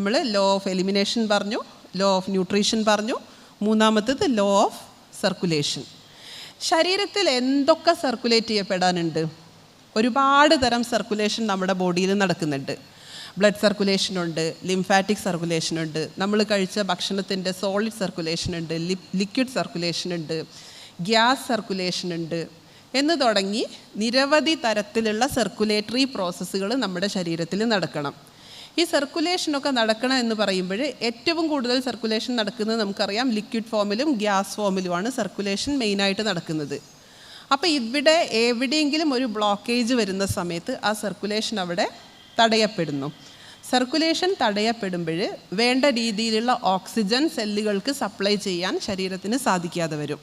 നമ്മൾ law of elimination പറഞ്ഞു law of nutrition പറഞ്ഞു മൂന്നാമത്തേത് ലോ ഓഫ് സർക്കുലേഷൻ ശരീരത്തിൽ എന്തൊക്കെ സർക്കുലേറ്റ് ചെയ്യപ്പെടാനുണ്ട്? ഒരുപാട് തരം സർക്കുലേഷൻ നമ്മുടെ ബോഡിയിൽ നടക്കുന്നുണ്ട്. ബ്ലഡ് സർക്കുലേഷൻ ഉണ്ട് ലിംഫാറ്റിക് സർക്കുലേഷൻ ഉണ്ട് നമ്മൾ കഴിച്ച ഭക്ഷണത്തിന്റെ സോളിഡ് സർക്കുലേഷൻ ഉണ്ട് ലിക്വിഡ് സർക്കുലേഷൻ ഉണ്ട് ഗ്യാസ് സർക്കുലേഷൻ ഉണ്ട്. എന്ന് തുടങ്ങി നിരവധി തരത്തിലുള്ള സർക്കുലേറ്ററി പ്രോസസ്സുകൾ നമ്മുടെ ശരീരത്തിൽ നടക്കണം. ഈ സർക്കുലേഷനൊക്കെ നടക്കണം എന്ന് പറയുമ്പോൾ ഏറ്റവും കൂടുതൽ സർക്കുലേഷൻ നടക്കുന്നത് നമുക്കറിയാം ലിക്വിഡ് ഫോമിലും ഗ്യാസ് ഫോമിലുമാണ് സർക്കുലേഷൻ മെയിനായിട്ട് നടക്കുന്നത്. അപ്പോൾ ഇവിടെ എവിടെയെങ്കിലും ഒരു ബ്ലോക്കേജ് വരുന്ന സമയത്ത് ആ സർക്കുലേഷൻ അവിടെ തടയപ്പെടുന്നു. സർക്കുലേഷൻ തടയപ്പെടുമ്പോൾ വേണ്ട രീതിയിലുള്ള ഓക്സിജൻ സെല്ലുകൾക്ക് സപ്ലൈ ചെയ്യാൻ ശരീരത്തിന് സാധിക്കാതെ വരും.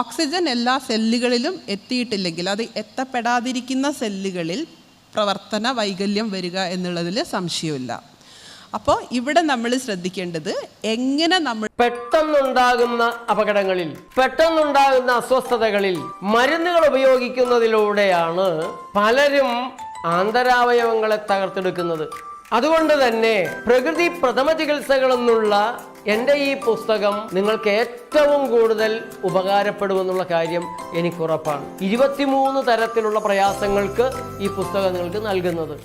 ഓക്സിജൻ എല്ലാ സെല്ലുകളിലും എത്തിയിട്ടില്ലെങ്കിൽ അത് എത്തപ്പെടാതിരിക്കുന്ന സെല്ലുകളിൽ പ്രവർത്തന വൈകല്യം വരിക എന്നുള്ളതിൽ സംശയമില്ല അപ്പോൾ ഇവിടെ നമ്മൾ ശ്രദ്ധിക്കേണ്ടത് എങ്ങനെ നമ്മൾ പെട്ടെന്നുണ്ടാകുന്ന അപകടങ്ങളിൽ പെട്ടെന്നുണ്ടാകുന്ന അസ്വസ്ഥതകളിൽ മരുന്നുകൾ ഉപയോഗിക്കുന്നതിലൂടെയാണ് പലരും ആന്തരാവയവങ്ങളെ തകർത്തെടുക്കുന്നത്. അതുകൊണ്ട് തന്നെ പ്രകൃതി പ്രഥമ ചികിത്സകൾ എന്നുള്ള എന്റെ ഈ പുസ്തകം നിങ്ങൾക്ക് ഏറ്റവും കൂടുതൽ ഉപകാരപ്പെടുമെന്നുള്ള കാര്യം എനിക്കുറപ്പാണ്. ഇരുപത്തിമൂന്ന് തരത്തിലുള്ള പ്രയാസങ്ങൾക്ക് ഈ പുസ്തകം നിങ്ങൾക്ക് നൽകുന്നത്.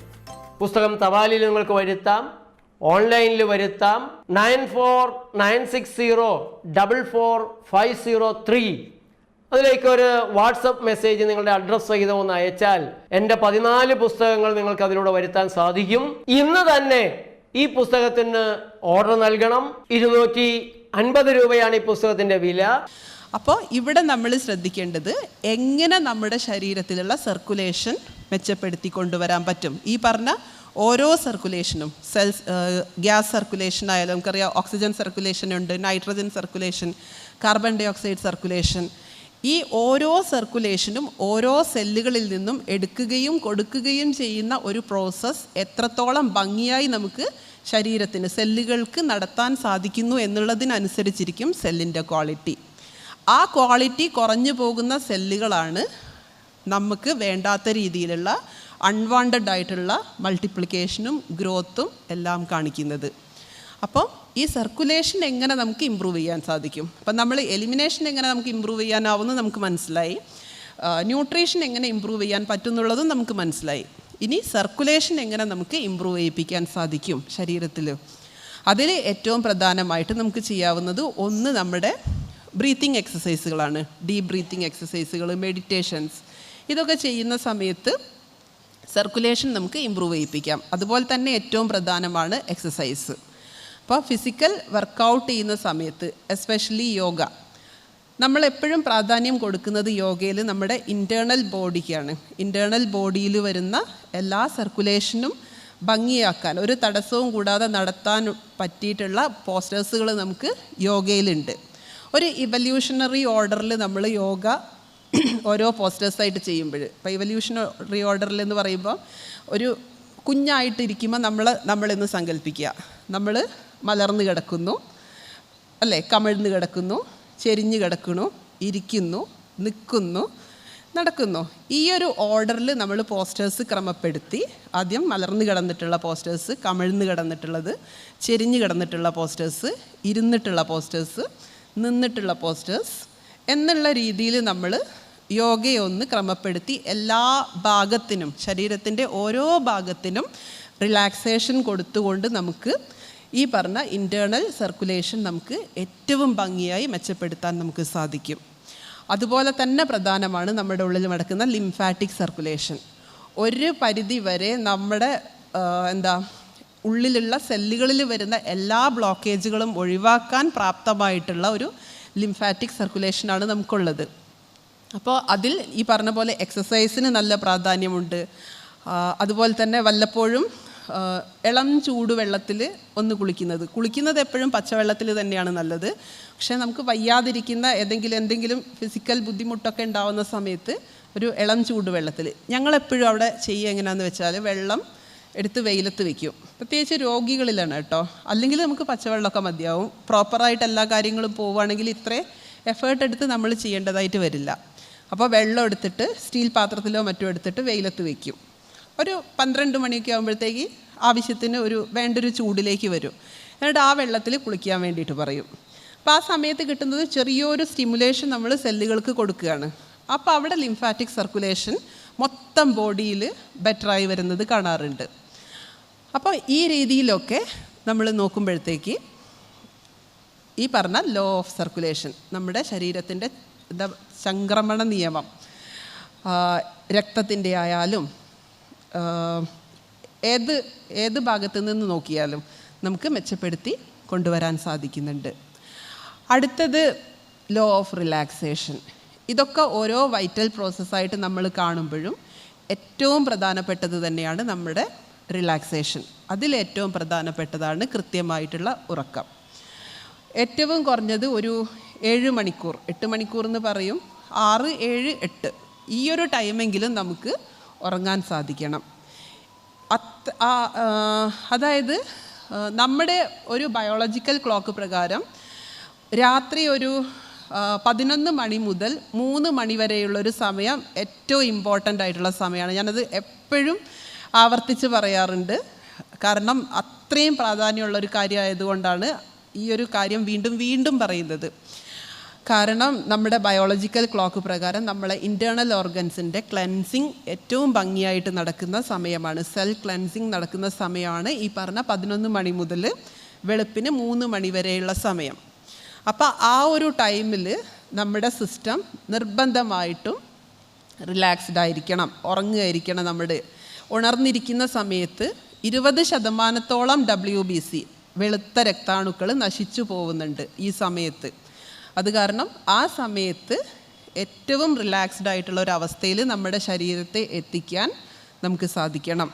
പുസ്തകം തപാലിൽ നിങ്ങൾക്ക് വരുത്താം ഓൺലൈനിൽ വരുത്താം nine four nine six zero double four five zero three. അതിലേക്ക് ഒരു വാട്സപ്പ് മെസ്സേജ് നിങ്ങളുടെ അഡ്രസ്സ് സഹിതം ഒന്ന് അയച്ചാൽ എന്റെ പതിനാല് പുസ്തകങ്ങൾ നിങ്ങൾക്ക് അതിലൂടെ വരുത്താൻ സാധിക്കും. ഇന്ന് തന്നെ ഈ പുസ്തകത്തിന് ഓർഡർ നൽകണം. ഇരുന്നൂറ്റി അൻപത് രൂപയാണ് ഈ പുസ്തകത്തിന്റെ വില. അപ്പോൾ ഇവിടെ നമ്മൾ ശ്രദ്ധിക്കേണ്ടത് എങ്ങനെ നമ്മുടെ ശരീരത്തിലുള്ള സർക്കുലേഷൻ മെച്ചപ്പെടുത്തി കൊണ്ടുവരാൻ പറ്റും. ഈ പറഞ്ഞ ഓരോ സർക്കുലേഷനും സെൽസ് ഗ്യാസ് സർക്കുലേഷൻ ആയാലും നമുക്കറിയാം ഓക്സിജൻ സർക്കുലേഷൻ ഉണ്ട് nitrogen circulation carbon dioxide circulation ഈ ഓരോ സർക്കുലേഷനും ഓരോ സെല്ലുകളിൽ നിന്നും എടുക്കുകയും കൊടുക്കുകയും ചെയ്യുന്ന ഒരു പ്രോസസ്സ് എത്രത്തോളം ഭംഗിയായി നമുക്ക് ശരീരത്തിന് സെല്ലുകൾക്ക് നടത്താൻ സാധിക്കുന്നു എന്നുള്ളതിനനുസരിച്ചിരിക്കും സെല്ലിന്റെ ക്വാളിറ്റി. ആ ക്വാളിറ്റി കുറഞ്ഞു പോകുന്ന സെല്ലുകളാണ് നമുക്ക് വേണ്ടാത്ത രീതിയിലുള്ള അൺവാണ്ടഡ് ആയിട്ടുള്ള മൾട്ടിപ്ലിക്കേഷനും ഗ്രോത്തും എല്ലാം കാണിക്കുന്നത്. അപ്പോൾ ഈ സർക്കുലേഷൻ എങ്ങനെ നമുക്ക് ഇമ്പ്രൂവ് ചെയ്യാൻ സാധിക്കും? അപ്പം നമ്മൾ എലിമിനേഷൻ എങ്ങനെ നമുക്ക് ഇമ്പ്രൂവ് ചെയ്യാനാവുമെന്ന് നമുക്ക് മനസ്സിലായി. ന്യൂട്രീഷൻ എങ്ങനെ ഇമ്പ്രൂവ് ചെയ്യാൻ പറ്റുന്നുള്ളതും നമുക്ക് മനസ്സിലായി. ഇനി സർക്കുലേഷൻ എങ്ങനെ നമുക്ക് ഇമ്പ്രൂവ് ചെയ്യിപ്പിക്കാൻ സാധിക്കും ശരീരത്തിൽ? അതിൽ ഏറ്റവും പ്രധാനമായിട്ട് നമുക്ക് ചെയ്യാവുന്നത് ഒന്ന് നമ്മുടെ ബ്രീത്തിങ് എക്സസൈസുകളാണ് ഡീപ് ബ്രീത്തിങ് എക്സസൈസുകൾ മെഡിറ്റേഷൻസ് ഇതൊക്കെ ചെയ്യുന്ന സമയത്ത് സർക്കുലേഷൻ നമുക്ക് ഇമ്പ്രൂവ് ചെയ്യിപ്പിക്കാം. അതുപോലെ തന്നെ ഏറ്റവും പ്രധാനമാണ് എക്സസൈസ് അപ്പോൾ ഫിസിക്കൽ വർക്കൗട്ട് ചെയ്യുന്ന സമയത്ത് എസ്പെഷ്യലി യോഗ നമ്മളെപ്പോഴും പ്രാധാന്യം കൊടുക്കുന്നത് യോഗയിൽ നമ്മുടെ ഇന്റേർണൽ ബോഡിക്കാണ് ഇന്റേർണൽ ബോഡിയിൽ വരുന്ന എല്ലാ സർക്കുലേഷനും ഭംഗിയാക്കാൻ ഒരു തടസ്സവും കൂടാതെ നടത്താൻ പറ്റിയിട്ടുള്ള പോസ്റ്റേഴ്സുകൾ നമുക്ക് യോഗയിലുണ്ട് ഒരു ഇവല്യൂഷണറി ഓർഡറിൽ നമ്മൾ യോഗ ഓരോ പോസ്റ്റേഴ്സായിട്ട് ചെയ്യുമ്പോൾ ഇപ്പോൾ ഇവല്യൂഷണറി ഓർഡറിൽ എന്ന് പറയുമ്പോൾ ഒരു കുഞ്ഞായിട്ടിരിക്കുമ്പോൾ നമ്മൾ നമ്മളിന്ന് സങ്കല്പിക്കുക. നമ്മൾ മലർന്ന് കിടക്കുന്നു അല്ലേ? കമിഴ്ന്ന് കിടക്കുന്നു ചെരിഞ്ഞ് കിടക്കുന്നു ഇരിക്കുന്നു നിൽക്കുന്നു നടക്കുന്നു. ഈ ഒരു ഓർഡറിൽ നമ്മൾ പോസ്റ്റേഴ്സ് ക്രമപ്പെടുത്തി. ആദ്യം മലർന്ന് കിടന്നിട്ടുള്ള പോസ്റ്റേഴ്സ് കമിഴ്ന്ന് കിടന്നിട്ടുള്ളത് ചെരിഞ്ഞ് കിടന്നിട്ടുള്ള പോസ്റ്റേഴ്സ് ഇരുന്നിട്ടുള്ള പോസ്റ്റേഴ്സ് നിന്നിട്ടുള്ള പോസ്റ്റേഴ്സ് എന്നുള്ള രീതിയിൽ നമ്മൾ യോഗയെ ഒന്ന് ക്രമപ്പെടുത്തി എല്ലാ ഭാഗത്തിനും ശരീരത്തിന്റെ ഓരോ ഭാഗത്തിനും റിലാക്സേഷൻ കൊടുത്തുകൊണ്ട് നമുക്ക് ഈ പറഞ്ഞ ഇന്റേർണൽ സർക്കുലേഷൻ നമുക്ക് ഏറ്റവും ഭംഗിയായി മെച്ചപ്പെടുത്താൻ നമുക്ക് സാധിക്കും. അതുപോലെ തന്നെ പ്രധാനമാണ് നമ്മുടെ ഉള്ളിൽ നടക്കുന്ന ലിംഫാറ്റിക് സർക്കുലേഷൻ ഒരു പരിധി വരെ നമ്മുടെ എന്താ ഉള്ളിലുള്ള സെല്ലുകളിൽ വരുന്ന എല്ലാ ബ്ലോക്കേജുകളും ഒഴിവാക്കാൻ പ്രാപ്തമായിട്ടുള്ള ഒരു ലിംഫാറ്റിക് സർക്കുലേഷനാണ് നമുക്കുള്ളത്. അപ്പോൾ അതിൽ ഈ പറഞ്ഞ പോലെ എക്സസൈസിന് നല്ല പ്രാധാന്യമുണ്ട്. അതുപോലെ തന്നെ വല്ലപ്പോഴും ഇളം ചൂടുവെള്ളത്തിൽ ഒന്ന് കുളിക്കുന്നത്. കുളിക്കുന്നത് എപ്പോഴും പച്ചവെള്ളത്തിൽ തന്നെയാണ് നല്ലത്. പക്ഷേ നമുക്ക് വയ്യാതിരിക്കുന്ന ഏതെങ്കിലും എന്തെങ്കിലും ഫിസിക്കൽ ബുദ്ധിമുട്ടൊക്കെ ഉണ്ടാവുന്ന സമയത്ത് ഒരു ഇളം ചൂടുവെള്ളത്തിൽ. ഞങ്ങളെപ്പോഴും അവിടെ ചെയ്യുക എങ്ങനെയാണെന്ന് വെച്ചാൽ വെള്ളം എടുത്ത് വെയിലത്ത് വെക്കും. പ്രത്യേകിച്ച് രോഗികളിലാണ് കേട്ടോ. അല്ലെങ്കിൽ നമുക്ക് പച്ചവെള്ളമൊക്കെ മതിയാവും. പ്രോപ്പറായിട്ട് എല്ലാ കാര്യങ്ങളും പോവുകയാണെങ്കിൽ ഇത്രേ എഫേർട്ട് എടുത്ത് നമ്മൾ ചെയ്യേണ്ടതായിട്ട് വരില്ല. അപ്പോൾ വെള്ളം എടുത്തിട്ട് സ്റ്റീൽ പാത്രത്തിലോ മറ്റോ എടുത്തിട്ട് വെയിലത്ത് വയ്ക്കും ഒരു പന്ത്രണ്ട് മണിയൊക്കെ ആകുമ്പോഴത്തേക്ക് ആവശ്യത്തിന് ഒരു വേണ്ടൊരു ചൂടിലേക്ക് വരും. എന്നിട്ട് ആ വെള്ളത്തിൽ കുളിക്കാൻ വേണ്ടിയിട്ട് പറയും. അപ്പോൾ ആ സമയത്ത് കിട്ടുന്നത് ചെറിയൊരു സ്റ്റിമുലേഷൻ നമ്മൾ സെല്ലുകൾക്ക് കൊടുക്കുകയാണ്. അപ്പോൾ അവിടെ ലിംഫാറ്റിക് സർക്കുലേഷൻ മൊത്തം ബോഡിയിൽ ബെറ്ററായി വരുന്നത് കാണാറുണ്ട്. അപ്പോൾ ഈ രീതിയിലൊക്കെ നമ്മൾ നോക്കുമ്പോഴത്തേക്ക് ഈ പറഞ്ഞ ലോ ഓഫ് സർക്കുലേഷൻ നമ്മുടെ ശരീരത്തിന്റെ എന്താ സംക്രമണ നിയമം രക്തത്തിന്റെ ആയാലും ഏത് ഏത് ഭാഗത്തു നിന്ന് നോക്കിയാലും നമുക്ക് മെച്ചപ്പെടുത്തി കൊണ്ടുവരാൻ സാധിക്കുന്നുണ്ട്. അടുത്തത് ലോ ഓഫ് റിലാക്സേഷൻ ഇതൊക്കെ ഓരോ വൈറ്റൽ പ്രോസസ്സായിട്ട് നമ്മൾ കാണുമ്പോഴും ഏറ്റവും പ്രധാനപ്പെട്ടത് തന്നെയാണ് നമ്മുടെ റിലാക്സേഷൻ അതിലേറ്റവും പ്രധാനപ്പെട്ടതാണ് കൃത്യമായിട്ടുള്ള ഉറക്കം. ഏറ്റവും കുറഞ്ഞത് ഒരു ഏഴ് മണിക്കൂർ. എട്ട് മണിക്കൂർ എന്ന് പറയും. ആറ് ഏഴ് എട്ട്. ഈ ഒരു ടൈമെങ്കിലും നമുക്ക് ഉറങ്ങാൻ സാധിക്കണം. അത് അതായത് നമ്മുടെ ഒരു ബയോളജിക്കൽ ക്ലോക്ക് പ്രകാരം രാത്രി ഒരു പതിനൊന്ന് മണി മുതൽ മൂന്ന് മണി വരെയുള്ളൊരു സമയം ഏറ്റവും ഇമ്പോർട്ടന്റ് ആയിട്ടുള്ള സമയമാണ്. ഞാനത് എപ്പോഴും ആവർത്തിച്ച് പറയാറുണ്ട്. കാരണം അത്രയും പ്രാധാന്യമുള്ള ഒരു കാര്യമായതുകൊണ്ടാണ് ഈ ഒരു കാര്യം വീണ്ടും വീണ്ടും പറയുന്നത്. കാരണം നമ്മുടെ ബയോളജിക്കൽ ക്ലോക്ക് പ്രകാരം നമ്മളെ ഇന്റേർണൽ ഓർഗൻസിന്റെ ക്ലെൻസിങ് ഏറ്റവും ഭംഗിയായിട്ട് നടക്കുന്ന സമയമാണ്. സെൽ ക്ലെൻസിങ് നടക്കുന്ന സമയമാണ് ഈ പറഞ്ഞ പതിനൊന്ന് മണി മുതൽ വെളുപ്പിന് മൂന്ന് മണി വരെയുള്ള സമയം. അപ്പോൾ ആ ഒരു ടൈമിൽ നമ്മുടെ സിസ്റ്റം നിർബന്ധമായിട്ടും റിലാക്സ്ഡ് ആയിരിക്കണം ഉറങ്ങുകയായിരിക്കണം നമ്മുടെ. ഉണർന്നിരിക്കുന്ന സമയത്ത് ഇരുപത് ശതമാനത്തോളം ഡബ്ല്യു ബി സി വെളുത്ത രക്താണുക്കൾ നശിച്ചു പോകുന്നുണ്ട് ഈ സമയത്ത്. അത് കാരണം ആ സമയത്ത് ഏറ്റവും റിലാക്സ്ഡ് ആയിട്ടുള്ള ഒരു അവസ്ഥയിൽ നമ്മുടെ ശരീരത്തെ എത്തിക്കാൻ നമുക്ക് സാധിക്കണം.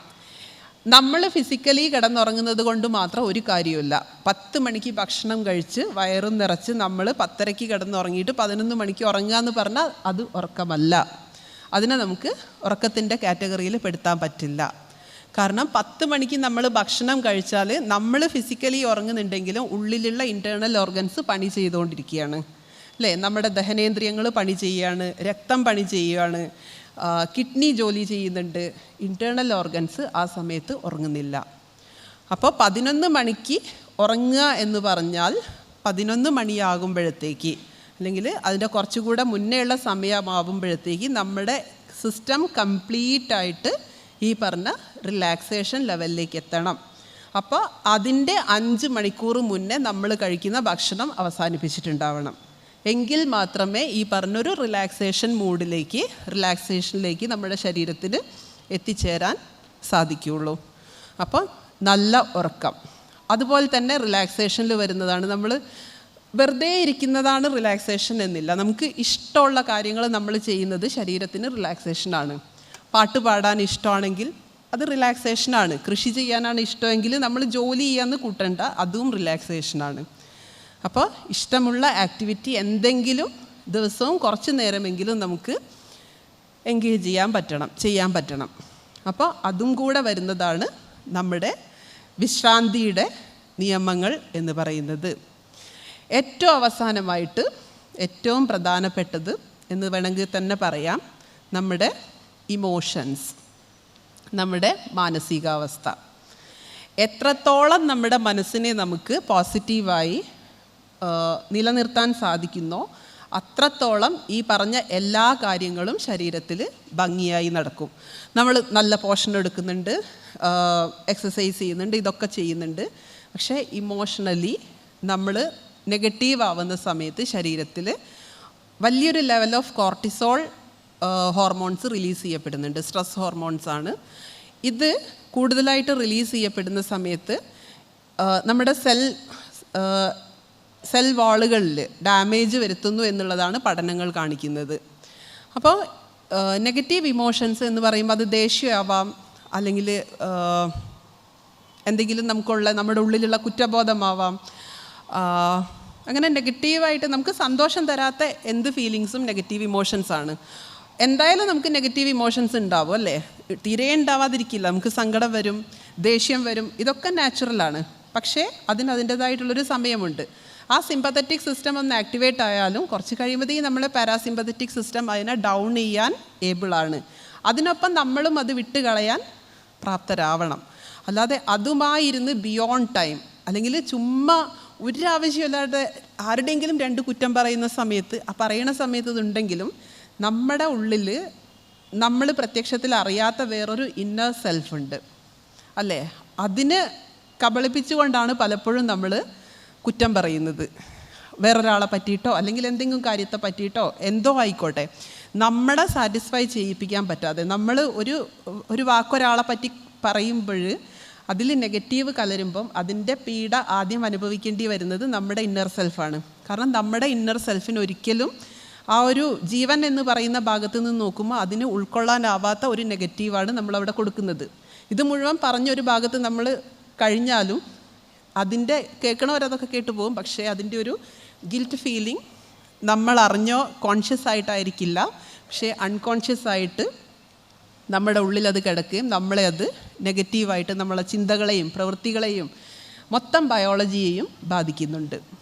നമ്മൾ ഫിസിക്കലി കിടന്നുറങ്ങുന്നത് കൊണ്ട് മാത്രം ഒരു കാര്യമില്ല പത്ത് മണിക്ക് ഭക്ഷണം കഴിച്ച് വയറും നിറച്ച് നമ്മൾ പത്തരയ്ക്ക് കിടന്നുറങ്ങിയിട്ട് പതിനൊന്ന് മണിക്ക് ഉറങ്ങുക എന്ന് പറഞ്ഞാൽ അത് ഉറക്കമല്ല. അതിനെ നമുക്ക് ഉറക്കത്തിന്റെ കാറ്റഗറിയിൽ പെടുത്താൻ പറ്റില്ല. കാരണം പത്ത് മണിക്ക് നമ്മൾ ഭക്ഷണം കഴിച്ചാൽ നമ്മൾ ഫിസിക്കലി ഉറങ്ങുന്നുണ്ടെങ്കിലും ഉള്ളിലുള്ള ഇന്റേർണൽ ഓർഗൻസ് പണി ചെയ്തുകൊണ്ടിരിക്കുകയാണ്. അല്ലേ? നമ്മുടെ ദഹനേന്ദ്രിയങ്ങൾ പണി ചെയ്യുകയാണ് രക്തം പണി ചെയ്യുകയാണ് കിഡ്നി ജോലി ചെയ്യുന്നുണ്ട്. ഇന്റേർണൽ ഓർഗൻസ് ആ സമയത്ത് ഉറങ്ങുന്നില്ല. അപ്പോൾ പതിനൊന്ന് മണിക്ക് ഉറങ്ങുക എന്ന് പറഞ്ഞാൽ പതിനൊന്ന് മണിയാകുമ്പോഴത്തേക്ക് അല്ലെങ്കിൽ അതിന്റെ കുറച്ചുകൂടെ മുന്നേ ഉള്ള സമയമാകുമ്പോഴത്തേക്ക് നമ്മുടെ സിസ്റ്റം കംപ്ലീറ്റ് ആയിട്ട് ഈ പറഞ്ഞ റിലാക്സേഷൻ ലെവലിലേക്ക് എത്തണം. അപ്പോൾ അതിന്റെ അഞ്ച് മണിക്കൂർ മുന്നേ നമ്മൾ കഴിക്കുന്ന ഭക്ഷണം അവസാനിപ്പിച്ചിട്ടുണ്ടാവണം. എങ്കിൽ മാത്രമേ ഈ പറഞ്ഞൊരു റിലാക്സേഷൻ മൂഡിലേക്ക് റിലാക്സേഷനിലേക്ക് നമ്മുടെ ശരീരത്തിന് എത്തിച്ചേരാൻ സാധിക്കുകയുള്ളൂ. അപ്പോൾ നല്ല ഉറക്കം. അതുപോലെ തന്നെ റിലാക്സേഷനിൽ വരുന്നതാണ് നമ്മൾ വെറുതെ ഇരിക്കുന്നതാണ് റിലാക്സേഷൻ എന്നില്ല. നമുക്ക് ഇഷ്ടമുള്ള കാര്യങ്ങൾ നമ്മൾ ചെയ്യുന്നത് ശരീരത്തിന് റിലാക്സേഷനാണ് പാട്ട് പാടാൻ ഇഷ്ടമാണെങ്കിൽ അത് റിലാക്സേഷനാണ് കൃഷി ചെയ്യാനാണ് ഇഷ്ടമെങ്കിൽ നമ്മൾ ജോലി ചെയ്യാമെന്ന് കൂട്ടണ്ട. അതും റിലാക്സേഷനാണ് അപ്പോൾ ഇഷ്ടമുള്ള ആക്ടിവിറ്റി എന്തെങ്കിലും ദിവസവും കുറച്ച് നേരമെങ്കിലും നമുക്ക് എൻഗേജ് ചെയ്യാൻ പറ്റണം ചെയ്യാൻ പറ്റണം. അപ്പോൾ അതും കൂടെ വരുന്നതാണ് നമ്മുടെ വിശ്രാന്തിയുടെ നിയമങ്ങൾ എന്ന് പറയുന്നത്. ഏറ്റവും അവസാനമായിട്ട് ഏറ്റവും പ്രധാനപ്പെട്ടത് എന്ന് വേണമെങ്കിൽ തന്നെ പറയാം. നമ്മുടെ ഇമോഷൻസ് നമ്മുടെ മാനസികാവസ്ഥ. എത്രത്തോളം നമ്മുടെ മനസ്സിനെ നമുക്ക് പോസിറ്റീവായി നിലനിർത്താൻ സാധിക്കുന്നോ അത്രത്തോളം ഈ പറഞ്ഞ എല്ലാ കാര്യങ്ങളും ശരീരത്തിൽ ഭംഗിയായി നടക്കും. നമ്മൾ നല്ല പോഷൻ എടുക്കുന്നുണ്ട് എക്സസൈസ് ചെയ്യുന്നുണ്ട് ഇതൊക്കെ ചെയ്യുന്നുണ്ട്. പക്ഷേ ഇമോഷണലി നമ്മൾ നെഗറ്റീവ് ആവുന്ന സമയത്ത് ശരീരത്തിൽ വലിയൊരു level of cortisol hormones release ചെയ്യപ്പെടുന്നുണ്ട്. സ്ട്രെസ് ഹോർമോൺസ് ആണ്. ഇത് കൂടുതലായിട്ട് റിലീസ് ചെയ്യപ്പെടുന്ന സമയത്ത് നമ്മുടെ സെൽ സെൽ വാളുകളിൽ ഡാമേജ് വരുത്തുന്നു എന്നുള്ളതാണ് പഠനങ്ങൾ കാണിക്കുന്നത്. അപ്പോൾ നെഗറ്റീവ് ഇമോഷൻസ് എന്ന് പറയുമ്പോൾ അത് ദേഷ്യമാവാം അല്ലെങ്കിൽ എന്തെങ്കിലും നമുക്കുള്ള നമ്മുടെ ഉള്ളിലുള്ള കുറ്റബോധമാവാം. അങ്ങനെ നെഗറ്റീവായിട്ട് നമുക്ക് സന്തോഷം തരാത്ത എന്ത് ഫീലിങ്സും നെഗറ്റീവ് ഇമോഷൻസ് ആണ്. എന്തായാലും നമുക്ക് നെഗറ്റീവ് ഇമോഷൻസ് ഉണ്ടാവും അല്ലേ? തീരെ ഉണ്ടാവാതിരിക്കില്ല. നമുക്ക് സങ്കടം വരും ദേഷ്യം വരും. ഇതൊക്കെ നാച്ചുറലാണ് പക്ഷേ അതിന് അതിന്റെതായിട്ടുള്ളൊരു സമയമുണ്ട്. ആ സിമ്പത്തറ്റിക് സിസ്റ്റം ഒന്ന് ആക്ടിവേറ്റ് ആയാലും കുറച്ച് കഴിയുമ്പോഴത്തേക്കും നമ്മളെ പാരാസിമ്പത്തറ്റിക് സിസ്റ്റം അതിനെ ഡൗൺ ചെയ്യാൻ ഏബിളാണ് അതിനൊപ്പം നമ്മളും അത് വിട്ടുകളയാൻ പ്രാപ്തരാവണം. അല്ലാതെ അതുമായിരുന്ന് ബിയോണ്ട് ടൈം അല്ലെങ്കിൽ ചുമ്മാ ഒരാവശ്യമില്ലാതെ ആരുടെയെങ്കിലും രണ്ട് കുറ്റം പറയുന്ന സമയത്ത് ആ പറയുന്ന സമയത്ത് ഇതുണ്ടെങ്കിലും നമ്മുടെ ഉള്ളിൽ നമ്മൾ പ്രത്യക്ഷത്തിൽ അറിയാത്ത വേറൊരു ഇന്നർ സെൽഫ് ഉണ്ട്. അല്ലേ? അതിന് കബളിപ്പിച്ചുകൊണ്ടാണ് പലപ്പോഴും നമ്മൾ കുറ്റം പറയുന്നത്. വേറൊരാളെ പറ്റിയിട്ടോ അല്ലെങ്കിൽ എന്തെങ്കിലും കാര്യത്തെ പറ്റിയിട്ടോ എന്തോ ആയിക്കോട്ടെ. നമ്മളെ സാറ്റിസ്ഫൈ ചെയ്യിപ്പിക്കാൻ പറ്റാതെ നമ്മൾ ഒരു ഒരു വാക്കൊരാളെ പറ്റി പറയുമ്പോൾ അതിൽ നെഗറ്റീവ് കലരുമ്പം അതിന്റെ പീഡ ആദ്യം അനുഭവിക്കേണ്ടി വരുന്നത് നമ്മുടെ ഇന്നർ സെൽഫാണ് കാരണം നമ്മുടെ ഇന്നർ സെൽഫിന് ഒരിക്കലും ആ ഒരു ജീവൻ എന്ന് പറയുന്ന ഭാഗത്ത് നിന്ന് നോക്കുമ്പോൾ അതിന് ഉൾക്കൊള്ളാനാവാത്ത ഒരു നെഗറ്റീവാണ് നമ്മളവിടെ കൊടുക്കുന്നത്. ഇത് മുഴുവൻ പറഞ്ഞൊരു ഭാഗത്ത് നമ്മൾ കഴിഞ്ഞാലും അതിന്റെ കേൾക്കണവരതൊക്കെ കേട്ടു പോകും. പക്ഷേ അതിന്റെ ഒരു ഗിൽറ്റ് ഫീലിംഗ് നമ്മൾ അറിഞ്ഞോ കോൺഷ്യസ് ആയിട്ടായിരിക്കില്ല. പക്ഷേ അൺകോൺഷ്യസ് ആയിട്ട് നമ്മുടെ ഉള്ളിൽ അത് കിടക്കുകയും നമ്മളെ അത് നെഗറ്റീവായിട്ട് നമ്മളെ ചിന്തകളെയും പ്രവൃത്തികളെയും മൊത്തം ബയോളജിയെയും ബാധിക്കുന്നുണ്ട്.